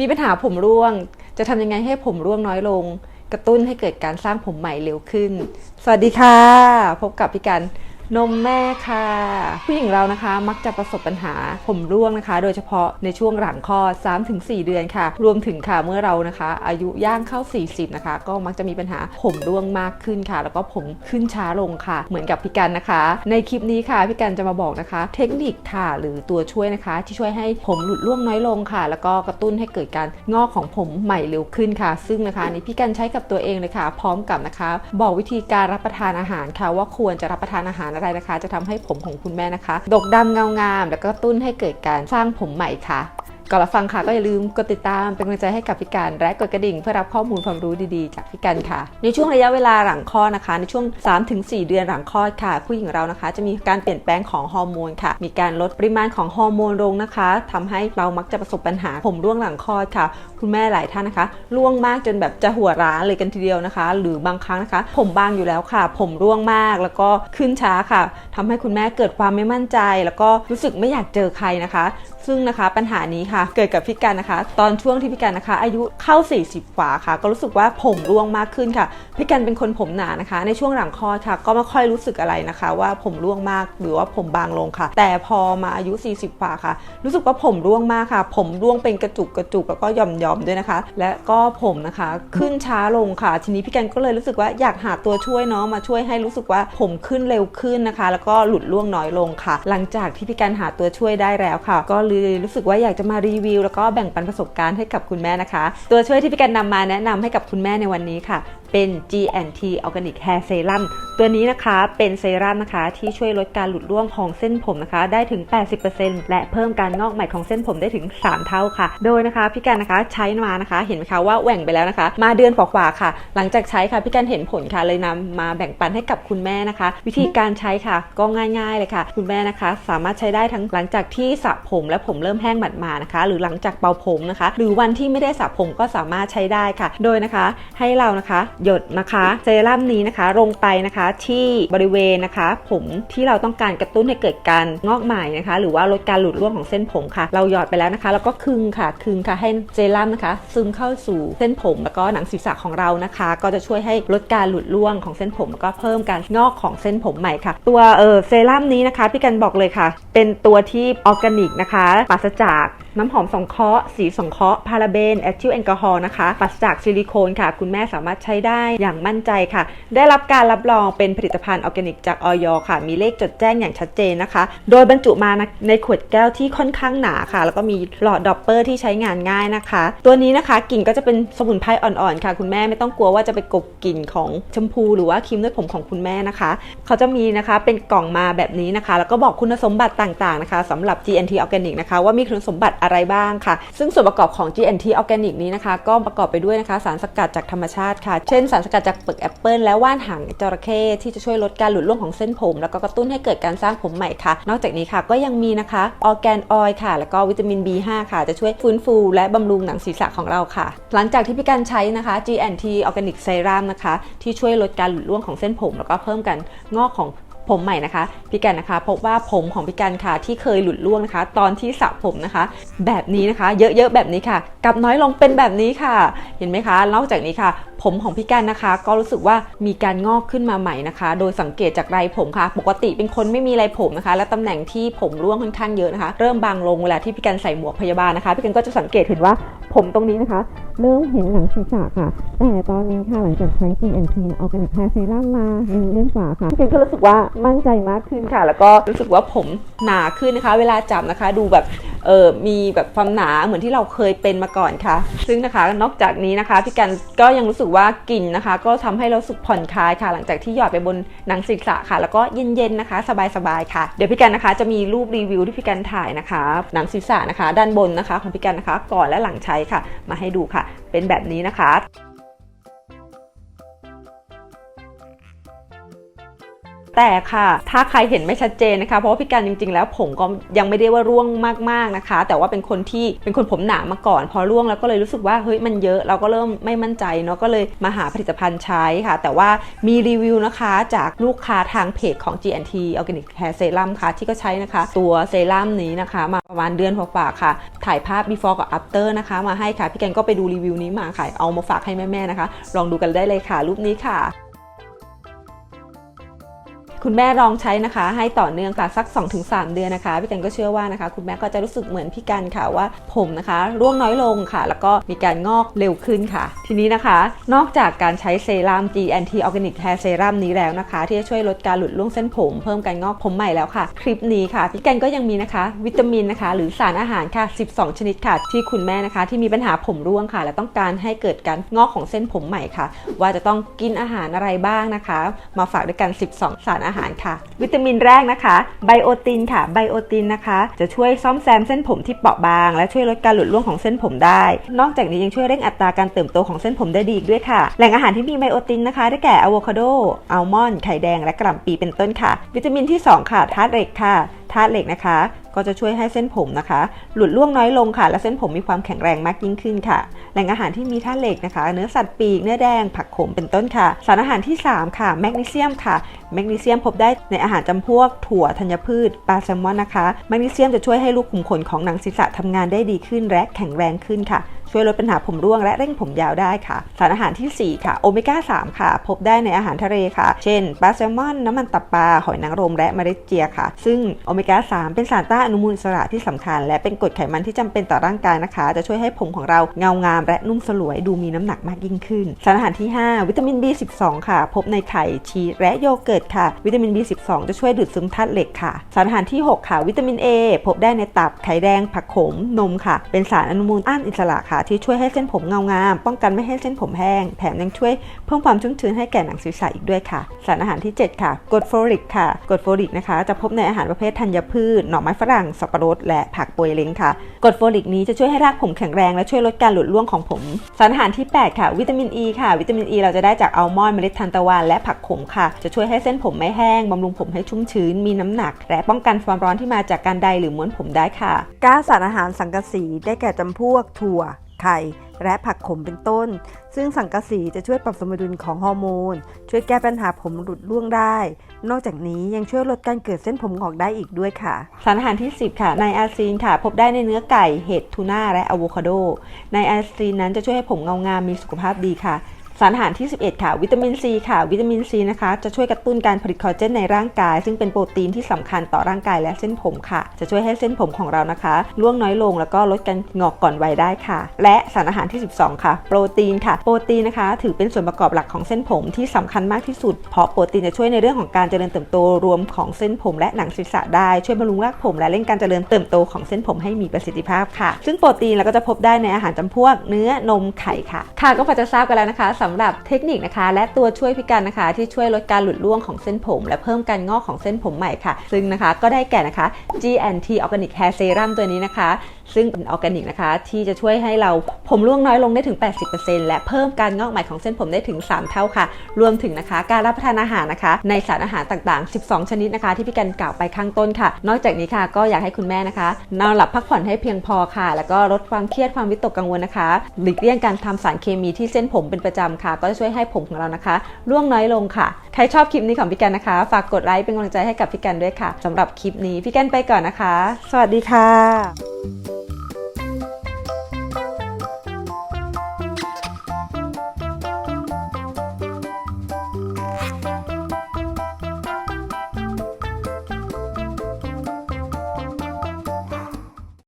มีปัญหาผมร่วง จะทำยังไงให้ผมร่วงน้อยลง กระตุ้นให้เกิดการสร้างผมใหม่เร็วขึ้น สวัสดีค่ะ พบกับพี่กัน นมแม่ค่ะ ผู้หญิงเรานะคะมักจะประสบปัญหาผมร่วงนะคะ โดยเฉพาะในช่วงหลังคลอด 3-4 เดือนค่ะ รวมถึงค่ะเมื่อเรานะคะ อายุย่างเข้า 40 นะคะ ก็มักจะมีปัญหาผมร่วงมากขึ้นค่ะ แล้วก็ผมขึ้นช้าลงค่ะ เหมือนกับพี่กันนะคะ ในคลิปนี้ค่ะพี่กันจะมาบอกนะคะ เทคนิคค่ะหรือตัวช่วยนะคะ ที่ช่วยให้ผมหลุดร่วงน้อยลงค่ะ แล้วก็กระตุ้นให้เกิดการงอกของผมใหม่เร็วขึ้นค่ะ ซึ่งนะคะนี่พี่กันใช้กับตัวเองเลยค่ะ พร้อมกับนะคะ บอกวิธีการรับประทานอาหารค่ะ ว่าควรจะรับประทานอาหารอะไรนะคะ จะทำให้ผมของคุณแม่นะคะ ดกดำเงางาม แล้วก็ตุ้นให้เกิดการสร้างผมใหม่ค่ะ ก่อนรับฟังค่ะก็อย่าลืมกดติดตามเป็นกำลังใจให้กับพี่การและกดกระดิ่งเพื่อรับข้อมูลความรู้ดีๆ จากพี่การค่ะ ในช่วงระยะเวลาหลังคลอดนะคะ ในช่วง 3-4 เดือนหลังคลอดค่ะ ผู้หญิงเรานะคะ จะมีการเปลี่ยนแปลงของฮอร์โมนค่ะ มีการลดปริมาณของฮอร์โมนลงนะคะทำให้เรามักจะประสบปัญหาผมร่วงหลังคลอดค่ะ คุณแม่หลายท่านนะคะร่วงมากจนแบบจะหัวร้านเลยกันทีเดียวนะคะ หรือบางครั้งนะคะ ผมบางอยู่แล้วค่ะ ผมร่วงมากแล้วก็ขึ้นช้าค่ะทำให้คุณแม่เกิดความไม่มั่นใจ แล้วก็รู้สึกไม่อยากเจอใครนะคะ ซึ่งนะคะปัญหานี้ค่ะ เกิดกับพี่กันนะคะ ตอนช่วงที่พี่กันนะคะ อายุเข้า 40กว่าค่ะ ก็รู้สึกว่าผมร่วงมากขึ้นค่ะพี่กันเป็นคนผมหนานะคะ ในช่วงหลังคลอดค่ะ ก็ไม่ค่อยรู้สึกอะไรนะคะ ว่าผมร่วงมากหรือว่าผมบางลงค่ะ แต่พอมาอายุ 40กว่าค่ะ รู้สึกว่าผมร่วงมากค่ะ ผมร่วงเป็นกระจุกกระจุกแล้วก็หย่อมหย่อมๆด้วยนะคะ และก็ผมนะคะขึ้นช้าลงค่ะ ทีนี้พี่กันก็เลยรู้สึกว่าอยากหาตัวช่วยเนาะมาช่วยให้รู้สึกว่าผมขึ้นเร็วขึ้นนะคะ แล้วก็หลุดร่วงน้อยลงค่ะ หลังจากที่พี่กันหาตัวช่วยได้แล้วค่ะ ก็เลยรู้สึกว่าอยากจะมารีวิว แล้วก็แบ่งปันประสบการณ์ให้กับคุณแม่นะคะ ตัวช่วยที่พี่กันนำมาแนะนำให้กับคุณแม่ในวันนี้ค่ะ เป็น GNT Organic Hair Serum ตัวนี้นะคะเป็นเซรั่มนะคะที่ช่วยลดการหลุดร่วงของเส้นผมนะคะ ได้ถึง 80%และเพิ่มการงอกใหม่ของเส้นผมได้ถึง 3 เท่าค่ะ โดยนะคะพี่กันนะคะใช้มานะคะเห็นไหมคะว่าแหว่งไปแล้วนะคะ มาเดือนกว่าๆค่ะ หลังจากใช้ค่ะพี่กันเห็นผลค่ะเลยนำมาแบ่งปันให้กับคุณแม่นะคะ วิธีการใช้ค่ะก็ง่ายๆเลยค่ะ คุณแม่นะคะ สามารถใช้ได้ทั้งหลังจากที่สระผมและผมเริ่มแห้งหมาดๆนะคะ หรือหลังจากเป่าผมนะคะ หรือวันที่ไม่ได้สระผมก็สามารถใช้ได้ค่ะ โดยนะคะให้เรานะคะหยดนะคะเซรั่มนี้นะคะลงไปนะคะที่บริเวณนะคะ ผมที่เราต้องการกระตุ้นให้เกิดการงอกใหม่นะคะ หรือว่าลดการหลุดร่วงของเส้นผมค่ะ เราหยอดไปแล้วนะคะ แล้วก็คึงค่ะคึงค่ะให้เซรั่มนะคะ ซึมเข้าสู่เส้นผมแล้วก็หนังศีรษะของเรานะคะ ก็จะช่วยให้ลดการหลุดร่วงของเส้นผมแล้วก็เพิ่มการงอกของเส้นผมใหม่ค่ะ ตัวเออเซรั่มนี้นะคะพี่กันบอกเลยค่ะ เป็นตัวที่ออร์แกนิกนะคะปราศจาก น้ำหอมสองเคาะสีสองเคาะพาราเบนแอทิลแอลกอฮอล์นะคะปราศจากซิลิโคนค่ะ คุณแม่สามารถใช้ได้อย่างมั่นใจค่ะ ได้รับการรับรองเป็นผลิตภัณฑ์ออร์แกนิกจากออยค่ะ มีเลขจดแจ้งอย่างชัดเจนนะคะ โดยบรรจุมาในขวดแก้วที่ค่อนข้างหนาค่ะ แล้วก็มีหลอดดอปเปอร์ที่ใช้งานง่ายนะคะ ตัวนี้นะคะกลิ่นก็จะเป็นสมุนไพรอ่อนๆค่ะ คุณแม่ไม่ต้องกลัวว่าจะไปกบกลิ่นของชมพูหรือว่าครีมนวดผมของคุณแม่นะคะ เขาจะมีนะคะเป็นกล่องมาแบบนี้นะคะ แล้วก็บอกคุณสมบัติต่างๆนะคะสำหรับ GNT Organic นะคะว่ามีคุณสมบัติอะไรบ้างค่ะ ซึ่งส่วนประกอบของ GNT Organic นี้นะคะ ก็ประกอบไปด้วยนะคะ สารสกัดจากธรรมชาติค่ะ เช่นสารสกัดจากเปลือกแอปเปิลและว่านหางจระเข้ที่จะช่วยลดการหลุดร่วงของเส้นผม แล้วก็กระตุ้นให้เกิดการสร้างผมใหม่ค่ะ นอกจากนี้ค่ะก็ยังมีนะคะออร์แกนออยค่ะ แล้วก็วิตามิน B5 ค่ะ จะช่วยฟื้นฟู และบำรุงหนังศีรษะของเราค่ะ หลังจากที่พี่การใช้นะคะ GNT Organic Serum นะคะที่ช่วยลดการหลุดร่วงของเส้นผม แล้วก็เพิ่มการงอกของ ผมใหม่นะคะพี่กันนะคะพบว่าผมของพี่กันค่ะที่เคยหลุดร่วงนะคะ ตอนที่สระผมนะคะ แบบนี้นะคะ เยอะๆแบบนี้ค่ะกลับน้อยลงเป็นแบบนี้ค่ะ เห็นไหมคะนอกจากนี้ค่ะ ผมของพี่กันนะคะ ก็รู้สึกว่ามีการงอกขึ้นมาใหม่นะคะ โดยสังเกตจากไรผมค่ะ ปกติเป็นคนไม่มีไรผมนะคะ และตำแหน่งที่ผมร่วงค่อนข้างเยอะนะคะ เริ่มบางลงเวลาที่พี่กันใส่หมวกพยาบาลนะคะพี่กันก็จะสังเกตเห็นว่าผมตรงนี้นะคะ เริ่มเห็นหลังศีรษะค่ะ แต่ตอนนี้ค่ะหลังจากใช้ GNT ออร์แกนิกแฮร์เซรั่มมาหนึ่อนกว่าค่ะพี่กันก็รู้สึกว่ามั่นใจมากขึ้นค่ะ แล้วก็รู้สึกว่าผมหนาขึ้นนะคะ เวลาจับนะคะ ดูแบบเออมีแบบความหนาเหมือนที่เราเคยเป็นมาก่อนค่ะ ซึ่งนะคะนอกจากนี้นะคะพี่กันก็ยังรู้สึกว่ากลิ่นนะคะ ก็ทำให้เราสึกผ่อนคลายค่ะ หลังจากที่หยอดไปบนหนังศีรษะค่ะ แล้วก็เย็นๆนะคะ สบายๆค่ะ เดี๋ยวพี่กันนะคะจะมีรูปรีวิวที่พี่กันถ่ายนะคะ หนังศีรษะนะคะ ด้านบนนะคะ ของพี่กันนะคะ ก่อนและหลังใช้ค่ะ มาให้ดูค่ะ เป็นแบบนี้นะคะ แต่ค่ะ ถ้าใครเห็นไม่ชัดเจนนะคะ เพราะว่าพี่การจริง ๆ แล้วผมก็ยังไม่ได้ว่าร่วงมากๆนะคะ แต่ว่าเป็นคนที่เป็นคนผมหนามาก่อน พอร่วงแล้วก็เลยรู้สึกว่าเฮ้ยมันเยอะเราก็เริ่มไม่มั่นใจเนาะก็เลยมาหาผลิตภัณฑ์ใช้ค่ะ แต่ว่ามีรีวิวนะคะจากลูกค้าทางเพจของ GNT Organic Hair Serum ค่ะ ที่ก็ใช้นะคะ ตัวเซรั่มนี้นะคะ มาประมาณเดือนกว่าค่ะ ถ่ายภาพ before กับ after นะคะ มาให้ค่ะ พี่แกนก็ไปดูรีวิวนี้มาค่ะ เอามาฝากให้แม่ ๆ นะคะ ลองดูกันได้เลยค่ะ รูปนี้ค่ะ คุณแม่ลองใช้นะคะ ให้ต่อเนื่องค่ะสัก 2-3 เดือนนะคะ พี่กันก็เชื่อว่านะคะ คุณแม่ก็จะรู้สึกเหมือนพี่กันค่ะว่าผมนะคะร่วงน้อยลงค่ะ แล้วก็มีการงอกเร็วขึ้นค่ะ ทีนี้นะคะ นอกจากการใช้เซรั่ม GNT Organic Hair Serum นี้แล้วนะคะ ที่จะช่วยลดการหลุดร่วงเส้นผม เพิ่มการงอกผมใหม่แล้วค่ะ คลิปนี้ค่ะพี่กันก็ยังมีนะคะ วิตามินนะคะ หรือสารอาหารค่ะ 12 ชนิดค่ะ ที่คุณแม่นะคะ ที่มีปัญหาผมร่วงค่ะ และต้องการให้เกิดการงอกของเส้นผมใหม่ค่ะ ว่าจะต้องกินอาหารอะไรบ้างนะคะ มาฝากด้วยกัน 12 สารอาหารค่ะ วิตามินแรกนะคะไบโอตินค่ะไบโอตินนะคะ จะช่วยซ่อมแซมเส้นผมที่เปราะบาง และช่วยลดการหลุดร่วงของเส้นผมได้ นอกจากนี้ยังช่วยเร่งอัตราการเติบโตของเส้นผมได้ดีอีกด้วยค่ะ แหล่งอาหารที่มีไบโอตินนะคะ ได้แก่อะโวคาโดอัลมอนด์ไข่แดงและกระหล่ำปีเป็นต้นค่ะ วิตามินที่ 2 ค่ะธาตุเหล็กค่ะธาตุเหล็กนะคะ ก็จะช่วยให้เส้นผมนะคะ หลุดร่วงน้อยลงค่ะ และเส้นผมมีความแข็งแรงมากยิ่งขึ้นค่ะ แหล่งอาหารที่มีธาตุเหล็กนะคะ เนื้อสัตว์ปีกเนื้อแดง ผักขมเป็นต้นค่ะ สารอาหารที่ 3 ค่ะแมกนีเซียมค่ะแมกนีเซียมพบได้ในอาหารจำพวกถั่วธัญพืชปลาแซลมอนนะคะแมกนีเซียมจะช่วยให้ลูกขุมขนของหนังศีรษะทำงานได้ดีขึ้นและแข็งแรงขึ้นค่ะ ช่วยลดปัญหาผมร่วงและเร่งผมยาวได้ค่ะ สารอาหารทีสี่ 4 ค่ะโอเมก้า 3 ค่ะ พบได้ในอาหารทะเลค่ะ เช่นปลาแซลมอน น้ำมันตับปลาหอยนางรมและเมล็ดเจียค่ะ ซึ่งโอเมก้า 3 เป็นสารต้านอนุมูลอิสระที่สำคัญ และเป็นกรดไขมันที่จำเป็นต่อร่างกายนะคะ จะช่วยให้ผมของเราเงางาม และนุ่มสลวยดูมีน้ำหนักมากยิ่งขึ้น สารอาหารที่ 5 วิตามิน B12 ค่ะ พบในไข่ชีสและโยเกิร์ตค่ะ วิตามิน B12 จะช่วยดูดซึมธาตุเหล็กค่ะ สารอาหารที่ 6 ค่ะ วิตามิน A พบได้ในตับไข่แดงผักขมนมค่ะ เป็นสารอนุมูลต้านอิสระค่ะที่ช่วยให้เส้นผมเงางาม ป้องกันไม่ให้เส้นผมแห้ง แถมยังช่วยเพิ่มความชุ่มชื้นให้แก่หนังศีรษะอีกด้วยค่ะ สารอาหารที่ 7 ค่ะกรดโฟลิกค่ะกรดโฟลิกนะคะ จะพบในอาหารประเภทธัญพืช หน่อไม้ฝรั่ง สับปะรด และผักโปยเล้งค่ะกรดโฟลิกนี้จะช่วยให้รากผมแข็งแรงและช่วยลดการหลุดร่วงของผม สารอาหารที่ 8 ค่ะ วิตามิน E ค่ะ วิตามิน E เราจะได้จากอัลมอนด์เมล็ดทานตะวันและผักขมค่ะ จะช่วยให้เส้นผมไม่แห้งบำรุงผมให้ชุ่มชื้น มีน้ำหนัก และป้องกันความร้อนที่มาจากการใดหรือม้วนผมได้ค่ะก๊าสารอาหารสังกะสีได้แก่จำพวกถั่ว ไข่ และผักขมเป็นต้น ซึ่งสังกะสีจะช่วยปรับสมดุลของฮอร์โมน ช่วยแก้ปัญหาผมหลุดร่วงได้ นอกจากนี้ยังช่วยลดการเกิดเส้นผมงอกได้อีกด้วยค่ะ สารอาหารที่ 10 ค่ะ ไนอาซีนค่ะ พบได้ในเนื้อไก่ เห็ด ทูน่า และอะโวคาโด ไนอาซีนนั้นจะช่วยให้ผมเงางามมีสุขภาพดีค่ะ สารอาหารที่ 11 ค่ะ วิตามินซีค่ะ วิตามินซีนะคะ จะช่วยกระตุ้นการผลิตคอลลาเจนในร่างกาย ซึ่งเป็นโปรตีนที่สำคัญต่อร่างกายและเส้นผมค่ะ จะช่วยให้เส้นผมของเรานะคะร่วงน้อยลงแล้วก็ลดการงอกก่อนวัยได้ค่ะ และสารอาหารที่ 12 ค่ะ โปรตีนค่ะ โปรตีนนะคะ ถือเป็นส่วนประกอบหลักของเส้นผมที่สำคัญมากที่สุด เพราะโปรตีนจะช่วยในเรื่องของการเจริญเติบโตรวมของเส้นผมและหนังศีรษะได้ ช่วยบำรุงรากผม และเร่งการเจริญเติบโตของเส้นผมให้มีประสิทธิภาพค่ะ ซึ่งโปรตีนเราก็จะพบได้ในอาหารจำพวกเนื้อนมไข่ค่ะ ค่ะก็พอจะทราบกันแล้วนะคะสำหรับเทคนิคนะคะ และตัวช่วยพิการนะคะ ที่ช่วยลดการหลุดร่วงของเส้นผม และเพิ่มการงอกของเส้นผมใหม่ค่ะ ซึ่งนะคะก็ได้แก่นะคะ GNT Organic Hair Serum ตัวนี้นะคะ ซึ่งเป็นออร์แกนิกนะคะ ที่จะช่วยให้เราผมร่วงน้อยลงได้ถึง 80%และเพิ่มการงอกใหม่ของเส้นผมได้ถึง 3 เท่าค่ะ รวมถึงนะคะ การรับประทานอาหารนะคะ ในสารอาหารต่างๆ 12 ชนิดนะคะ ที่พี่กันกล่าวไปข้างต้นค่ะ นอกจากนี้ค่ะ ก็อยากให้คุณแม่นะคะนอนหลับพักผ่อนให้เพียงพอค่ะ แล้วก็ลดความเครียดความวิตกกังวลนะคะ หลีกเลี่ยงการทำสารเคมีที่เส้นผมเป็นประจำค่ะ ก็จะช่วยให้ผมของเรานะคะร่วงน้อยลงค่ะ ใครชอบคลิปนี้ของพี่กันนะคะ ฝากกดไลค์เป็นกำลังใจให้กับพี่กันด้วยค่ะสำหรับคลิปนี้พี่กันไปก่อนนะคะ สวัสดีค่ะ